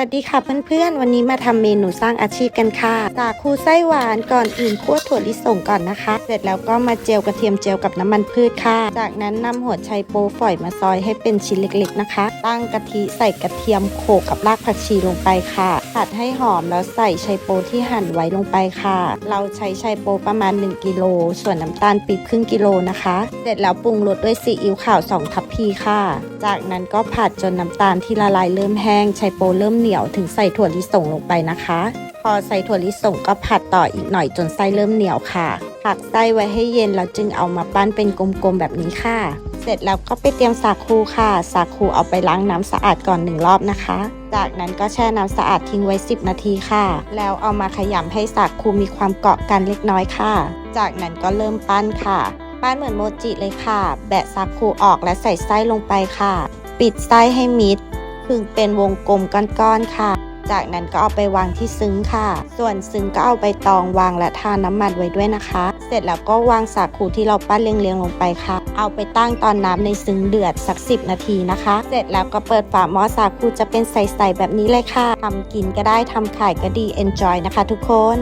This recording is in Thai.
วัสดีค่ะเพื่อนๆ วันนี้มาทำเมนูสร้างอาชีพกันค่ะ สาคูไส้หวานก่อนอื่นคั่วถั่วลิสงก่อนนะคะ เสร็จแล้วก็มาเจียวกระเทียมเจียวกับน้ำมันพืชค่ะ จากนั้นนำหัวไชโปฝอยมาซอยให้เป็นชิ้นเล็กๆนะคะ ตั้งกะทิใส่กระเทียมโขลกกับรากผักชีลงไปค่ะผัดให้หอมแล้วใส่ไชโปที่หั่นไว้ลงไปค่ะ เราใช้ไชโปประมาณ 1กิโลส่วนน้ำตาลปี๊บครึ่งกิโลนะคะ เสร็จแล้วปรุงรสด้วยซีอิ๊วขาวสองทัพพีค่ะจากนั้นก็ผัดจนน้ำตาลที่ละลายเริ่มแห้งไชโป๊เริ่มเหนียวถึงใส่ถั่วลิสงลงไปนะคะ พอใส่ถั่วลิสงก็ผัดต่ออีกหน่อยจนไส้เริ่มเหนียวค่ะผักไส้ไว้ให้เย็นแล้วจึงเอามาปั้นเป็นกลมๆแบบนี้ค่ะ เสร็จแล้วก็ไปเตรียมสาคูค่ะ สาคูเอาไปล้างน้ำสะอาดก่อนหนึ่งรอบนะคะ จากนั้นก็แช่น้ำสะอาดทิ้งไว้ 10 นาทีค่ะ แล้วเอามาขยำให้สาคูมีความเกาะกันเล็กน้อยค่ะ จากนั้นก็เริ่มปั้นค่ะ ปั้นเหมือนโมจิเลยค่ะ แบะสาคูออกและใส่ไส้ลงไปค่ะ ปิดไส้ให้มิดพึงเป็นวงกลมก้อนๆค่ะ จากนั้นก็เอาไปวางที่ซึ้งค่ะ ส่วนซึ้งก็เอาใบตองวางและทาน้ำมันไว้ด้วยนะคะ เสร็จแล้วก็วางสาคูที่เราปั้นเรียงๆลงไปค่ะ เอาไปตั้งตอนน้ำในซึ้งเดือดสัก 10 นาทีนะคะ เสร็จแล้วก็เปิดฝาหม้อสาคูจะเป็นใสๆแบบนี้เลยค่ะทำกินก็ได้ทำขายก็ดี enjoy นะคะทุกคน